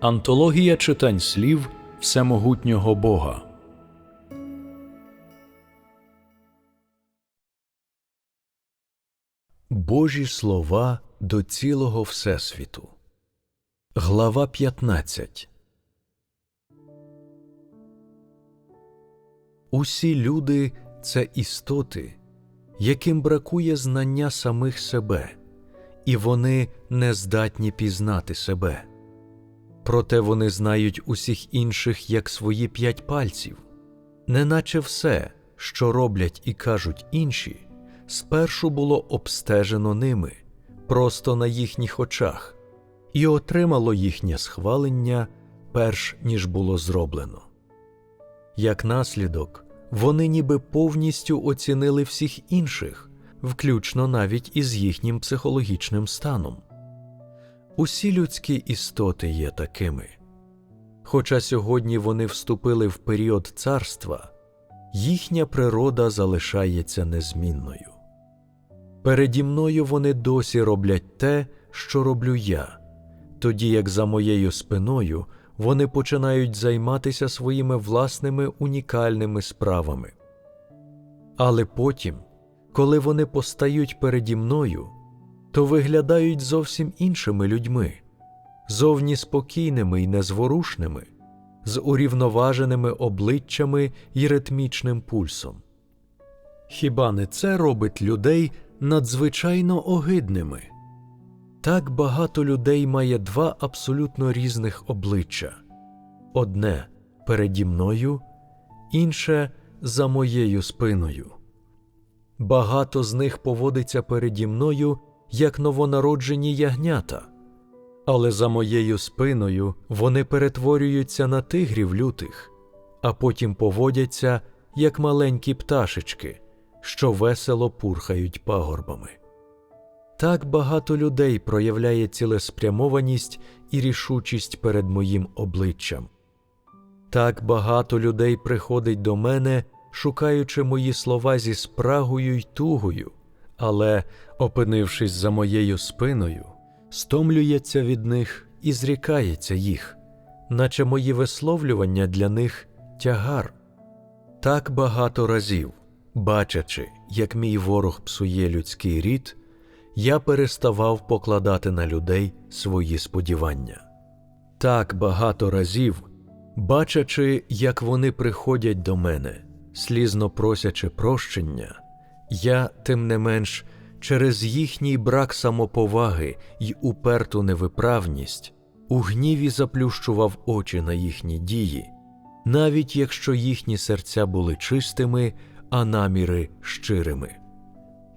Антологія читань слів Всемогутнього Бога. Божі слова до цілого Всесвіту. Глава 15 Усі люди це істоти, яким бракує знання самих себе, і вони не здатні пізнати себе. Проте вони знають усіх інших як свої п'ять пальців, неначе все, що роблять і кажуть інші, спершу було обстежено ними, просто на їхніх очах, і отримало їхнє схвалення, перш ніж було зроблено. Як наслідок, вони ніби повністю оцінили всіх інших, включно навіть із їхнім психологічним станом. Усі людські істоти є такими. Хоча сьогодні вони вступили в період царства, їхня природа залишається незмінною. Переді мною вони досі роблять те, що роблю я, тоді як за моєю спиною вони починають займатися своїми власними унікальними справами. Але потім, коли вони постають переді мною, то виглядають зовсім іншими людьми, зовні спокійними й незворушними, з урівноваженими обличчями й ритмічним пульсом. Хіба не це робить людей надзвичайно огидними? Так багато людей має два абсолютно різних обличчя одне переді мною, інше за моєю спиною. Багато з них поводиться переді мною як новонароджені ягнята, але за моєю спиною вони перетворюються на тигрів лютих, а потім поводяться як маленькі пташечки, що весело пурхають пагорбами. Так багато людей проявляє цілеспрямованість і рішучість перед моїм обличчям. Так багато людей приходить до мене, шукаючи мої слова зі спрагою й тугою, але, опинившись за моєю спиною, стомлюється від них і зрікається їх, наче мої висловлювання для них тягар. Так багато разів, бачачи, як мій ворог псує людський рід, я переставав покладати на людей свої сподівання. Так багато разів, бачачи, як вони приходять до мене, слізно просячи прощення, я, тим не менш, через їхній брак самоповаги й уперту невиправність у гніві заплющував очі на їхні дії, навіть якщо їхні серця були чистими, а наміри щирими.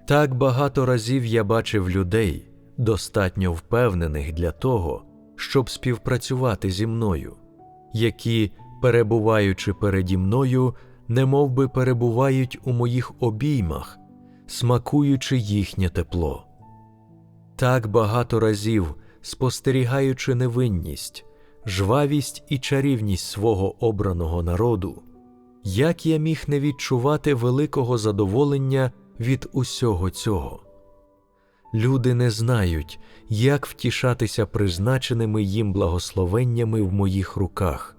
Так багато разів я бачив людей, достатньо впевнених для того, щоб співпрацювати зі мною, які, перебуваючи переді мною, немов би перебувають у моїх обіймах, смакуючи їхнє тепло. Так багато разів, спостерігаючи невинність, жвавість і чарівність свого обраного народу, як я міг не відчувати великого задоволення від усього цього. Люди не знають, як втішатися призначеними їм благословеннями в моїх руках,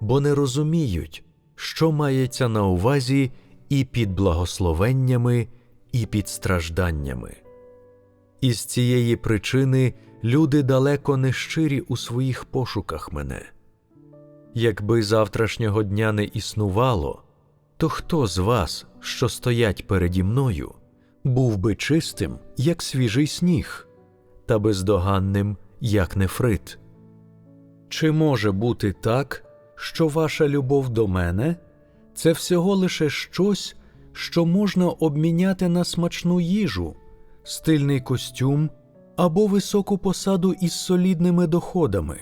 бо не розуміють, що мається на увазі і під благословеннями, і під стражданнями. Із цієї причини люди далеко не щирі у своїх пошуках мене. Якби завтрашнього дня не існувало, то хто з вас, що стоять переді мною, був би чистим, як свіжий сніг, та бездоганним, як нефрит? Чи може бути так, що ваша любов до мене це всього лише щось, що можна обміняти на смачну їжу, стильний костюм або високу посаду із солідними доходами?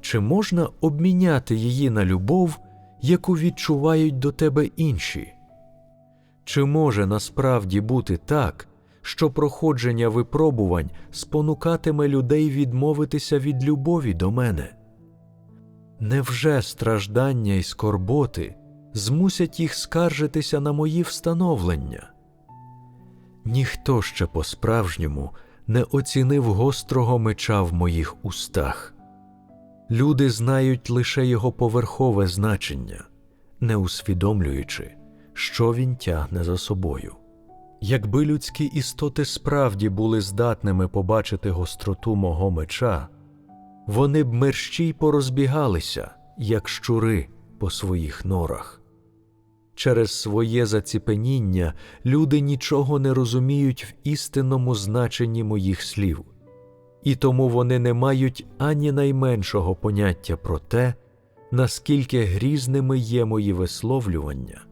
Чи можна обміняти її на любов, яку відчувають до тебе інші? Чи може насправді бути так, що проходження випробувань спонукатиме людей відмовитися від любові до мене? Невже страждання й скорботи змусять їх скаржитися на мої встановлення? Ніхто ще по-справжньому не оцінив гострого меча в моїх устах. Люди знають лише його поверхове значення, не усвідомлюючи, що він тягне за собою. Якби людські істоти справді були здатними побачити гостроту мого меча, вони б мерщій порозбігалися, як щури по своїх норах. Через своє заціпеніння люди нічого не розуміють в істинному значенні моїх слів, і тому вони не мають ані найменшого поняття про те, наскільки грізними є мої висловлювання,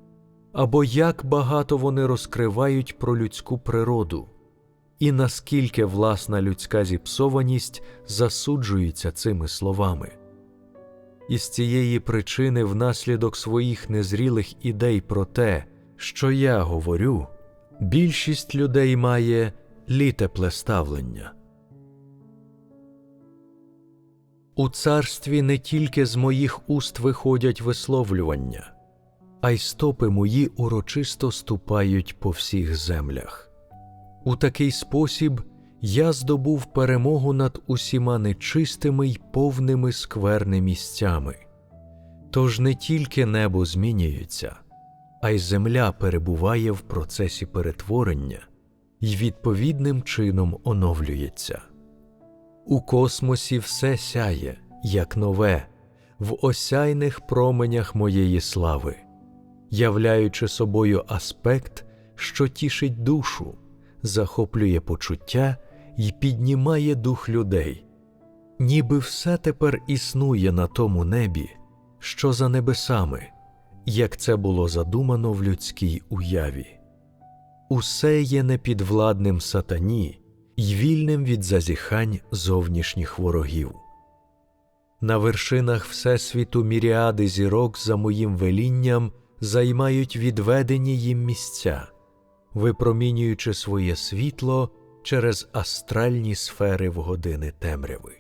або як багато вони розкривають про людську природу, і наскільки власна людська зіпсованість засуджується цими словами. Із цієї причини, внаслідок своїх незрілих ідей про те, що я говорю, більшість людей має літепле ставлення. У царстві не тільки з моїх уст виходять висловлювання, а й стопи мої урочисто ступають по всіх землях. У такий спосіб я здобув перемогу над усіма нечистими й повними скверни місцями. Тож не тільки небо змінюється, а й земля перебуває в процесі перетворення й відповідним чином оновлюється. У космосі все сяє, як нове, в осяйних променях моєї слави, являючи собою аспект, що тішить душу, захоплює почуття і піднімає дух людей, ніби все тепер існує на тому небі, що за небесами, як це було задумано в людській уяві. Усе є непідвладним сатані й вільним від зазіхань зовнішніх ворогів. На вершинах Всесвіту міріади зірок за моїм велінням займають відведені їм місця, випромінюючи своє світло через астральні сфери в години темряви.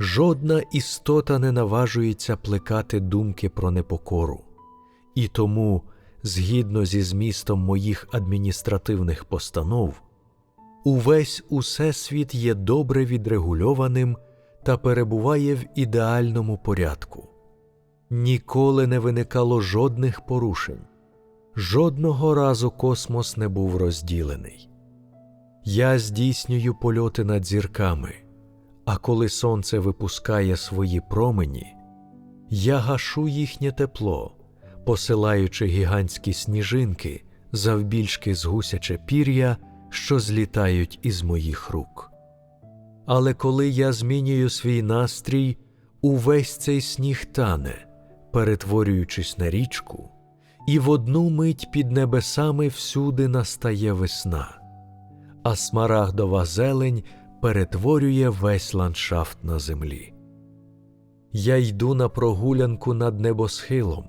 Жодна істота не наважується плекати думки про непокору, і тому, згідно зі змістом моїх адміністративних постанов, увесь усесвіт є добре відрегульованим та перебуває в ідеальному порядку. Ніколи не виникало жодних порушень, жодного разу космос не був розділений. Я здійснюю польоти над зірками, а коли сонце випускає свої промені, я гашу їхнє тепло, посилаючи гігантські сніжинки завбільшки з гусяче пір'я, що злітають із моїх рук. Але коли я змінюю свій настрій, увесь цей сніг тане, перетворюючись на річку, і в одну мить під небесами всюди настає весна а смарагдова зелень перетворює весь ландшафт на землі. Я йду на прогулянку над небосхилом,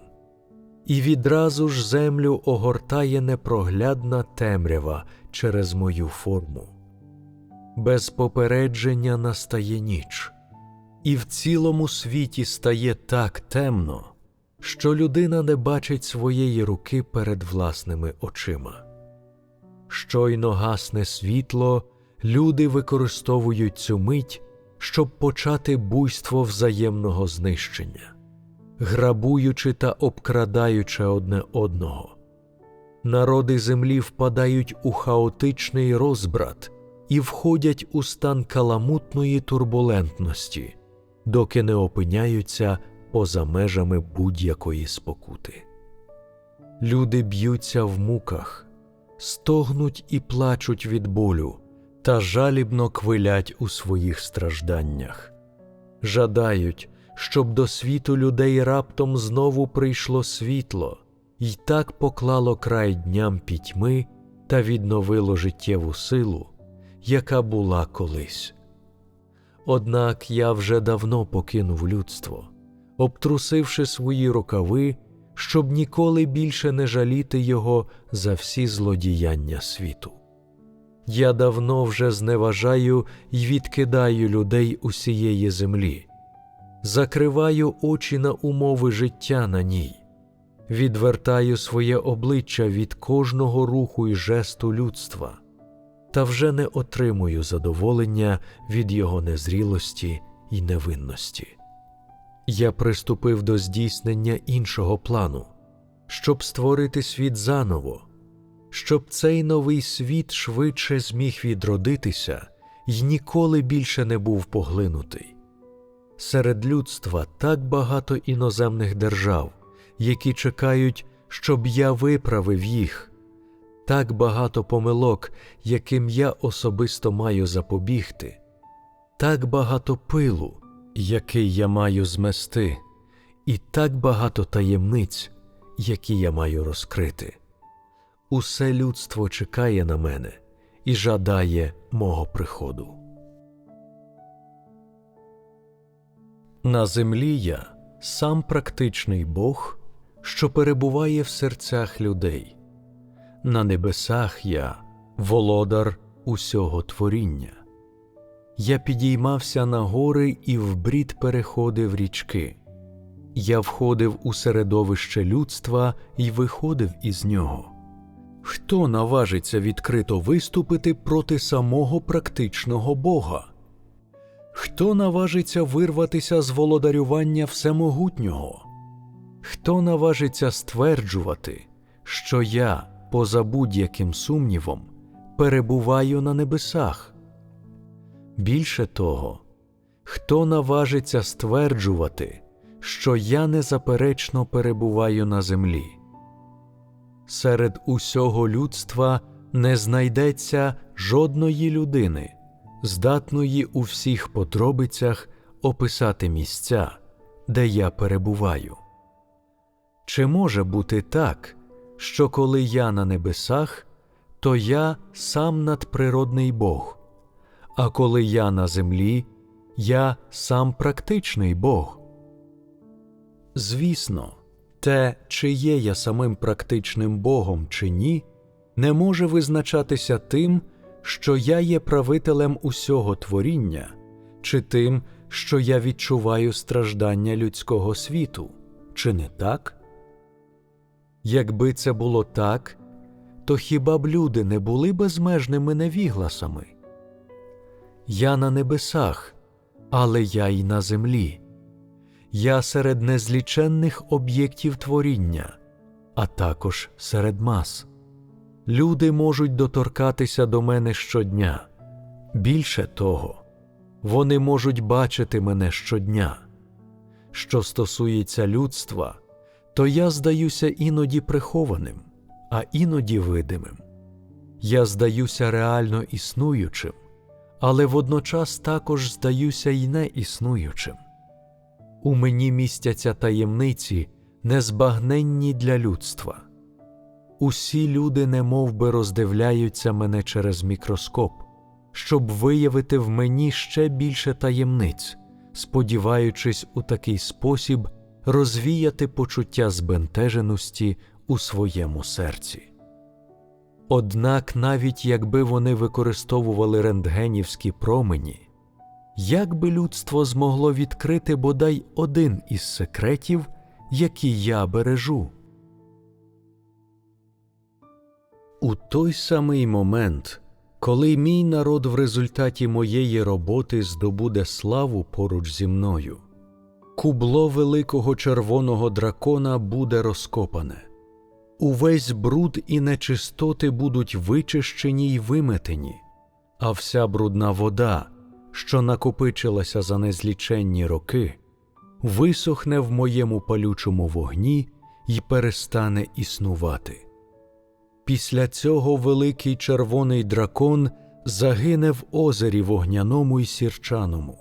і відразу ж землю огортає непроглядна темрява через мою форму. Без попередження настає ніч, і в цілому світі стає так темно, що людина не бачить своєї руки перед власними очима. Щойно гасне світло, люди використовують цю мить, щоб почати буйство взаємного знищення, грабуючи та обкрадаючи одне одного. Народи землі впадають у хаотичний розбрат і входять у стан каламутної турбулентності, доки не опиняються поза межами будь-якої спокути. Люди б'ються в муках стогнуть і плачуть від болю та жалібно квилять у своїх стражданнях, жадають, щоб до світу людей раптом знову прийшло світло і так поклало край дням пітьми та відновило життєву силу, яка була колись. Однак я вже давно покинув людство, обтрусивши свої рукави щоб ніколи більше не жаліти його за всі злодіяння світу. Я давно вже зневажаю й відкидаю людей усієї землі, закриваю очі на умови життя на ній, відвертаю своє обличчя від кожного руху і жесту людства, та вже не отримую задоволення від його незрілості й невинності. Я приступив до здійснення іншого плану, щоб створити світ заново, щоб цей новий світ швидше зміг відродитися і ніколи більше не був поглинутий. Серед людства так багато іноземних держав, які чекають, щоб я виправив їх, так багато помилок, яким я особисто маю запобігти, так багато пилу, який я маю змести, і так багато таємниць, які я маю розкрити. Усе людство чекає на мене і жадає мого приходу. На землі я сам практичний Бог, що перебуває в серцях людей. На небесах я володар усього творіння. Я підіймався на гори і вбрід переходив річки. Я входив у середовище людства і виходив із нього. Хто наважиться відкрито виступити проти самого практичного Бога? Хто наважиться вирватися з володарювання всемогутнього? Хто наважиться стверджувати, що я, поза будь-яким сумнівом, перебуваю на небесах? Більше того, хто наважиться стверджувати, що я незаперечно перебуваю на землі? Серед усього людства не знайдеться жодної людини, здатної у всіх подробицях описати місця, де я перебуваю. Чи може бути так, що коли я на небесах, то я сам надприродний Бог, а коли я на землі, я сам практичний Бог? Звісно, те, чи є я самим практичним Богом чи ні, не може визначатися тим, що я є правителем усього творіння, чи тим, що я відчуваю страждання людського світу, чи не так? Якби це було так, то хіба б люди не були безмежними невігласами? Я на небесах, але я й на землі. Я серед незліченних об'єктів творіння, а також серед мас. Люди можуть доторкатися до мене щодня. Більше того, вони можуть бачити мене щодня. Що стосується людства, то я здаюся іноді прихованим, а іноді видимим. Я здаюся реально існуючим, але водночас також здаюся й неіснуючим. У мені містяться таємниці, незбагненні для людства. Усі люди немов би роздивляються мене через мікроскоп, щоб виявити в мені ще більше таємниць, сподіваючись у такий спосіб розвіяти почуття збентеженості у своєму серці. Однак, навіть якби вони використовували рентгенівські промені, як би людство змогло відкрити бодай один із секретів, які я бережу? У той самий момент, коли мій народ в результаті моєї роботи здобуде славу поруч зі мною, кубло великого червоного дракона буде розкопане, увесь бруд і нечистоти будуть вичищені й виметені, а вся брудна вода, що накопичилася за незліченні роки, висохне в моєму палючому вогні й перестане існувати. Після цього великий червоний дракон загине в озері вогняному й сірчаному.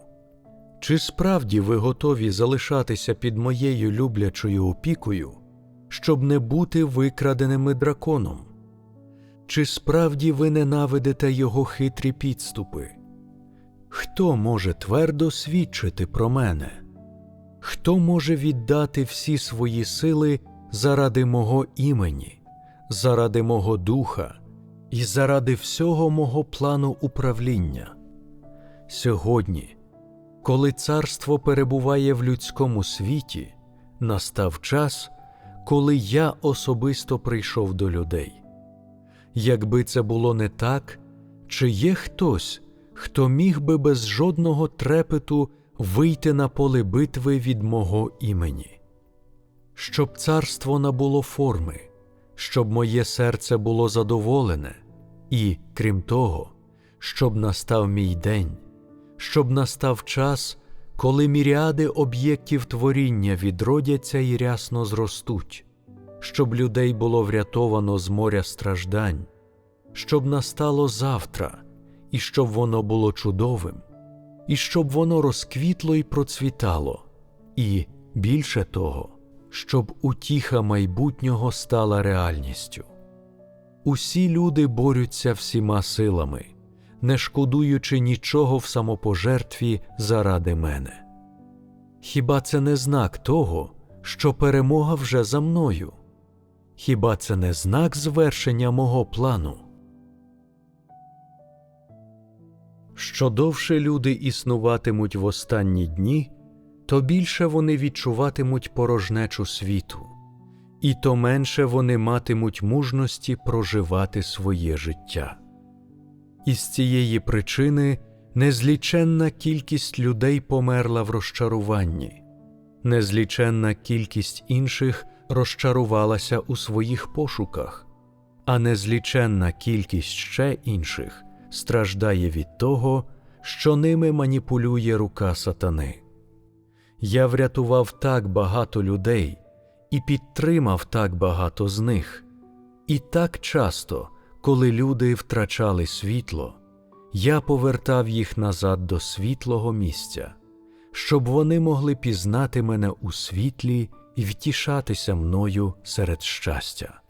Чи справді ви готові залишатися під моєю люблячою опікою, щоб не бути викраденими драконом? Чи справді ви ненавидите його хитрі підступи? Хто може твердо свідчити про мене? Хто може віддати всі свої сили заради мого імені? заради мого духа і заради всього мого плану управління. Сьогодні, коли царство перебуває в людському світі, настав час, коли я особисто прийшов до людей. Якби це було не так, чи є хтось, хто міг би без жодного трепету вийти на поле битви від мого імені, щоб царство набуло форми, щоб моє серце було задоволене, і, крім того, щоб настав мій день, щоб настав час, коли міріади об'єктів творіння відродяться і рясно зростуть, щоб людей було врятовано з моря страждань, щоб настало завтра, і щоб воно було чудовим, і щоб воно розквітло і процвітало, і, більше того, щоб утіха майбутнього стала реальністю. Усі люди борються всіма силами, не шкодуючи нічого в самопожертві заради мене. Хіба це не знак того, що перемога вже за мною? Хіба це не знак звершення мого плану? Що довше люди існуватимуть в останні дні, то більше вони відчуватимуть порожнечу світу, і то менше вони матимуть мужності проживати своє життя. Із цієї причини незліченна кількість людей померла в розчаруванні, незліченна кількість інших розчарувалася у своїх пошуках, а незліченна кількість ще інших страждає від того, що ними маніпулює рука сатани. Я врятував так багато людей і підтримав так багато з них, і так часто, коли люди втрачали світло, я повертав їх назад до світлого місця, щоб вони могли пізнати мене у світлі і втішатися мною серед щастя.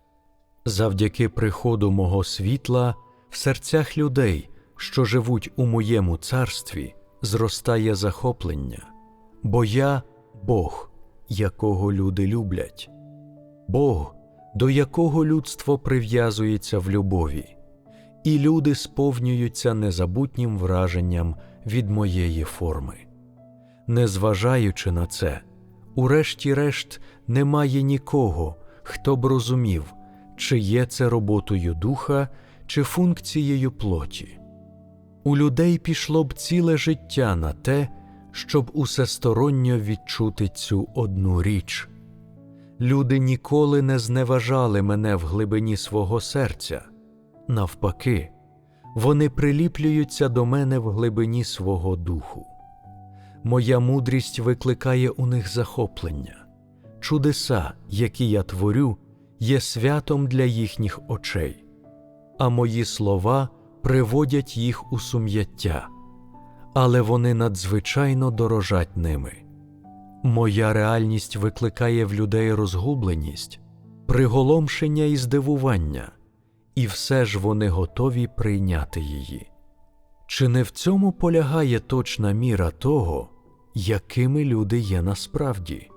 Завдяки приходу мого світла в серцях людей, що живуть у моєму царстві, зростає захоплення, бо я Бог, якого люди люблять, Бог, до якого людство прив'язується в любові, і люди сповнюються незабутнім враженням від моєї форми. Незважаючи на це, урешті-решт немає нікого, хто б розумів, чи є це роботою духа, чи функцією плоті. У людей пішло б ціле життя на те, щоб усесторонньо відчути цю одну річ. Люди ніколи не зневажали мене в глибині свого серця. Навпаки, вони приліплюються до мене в глибині свого духу. Моя мудрість викликає у них захоплення, чудеса, які я творю, є святом для їхніх очей, а мої слова приводять їх у сум'яття, але вони надзвичайно дорожать ними. Моя реальність викликає в людей розгубленість, приголомшення і здивування, і все ж вони готові прийняти її. Чи не в цьому полягає точна міра того, якими люди є насправді?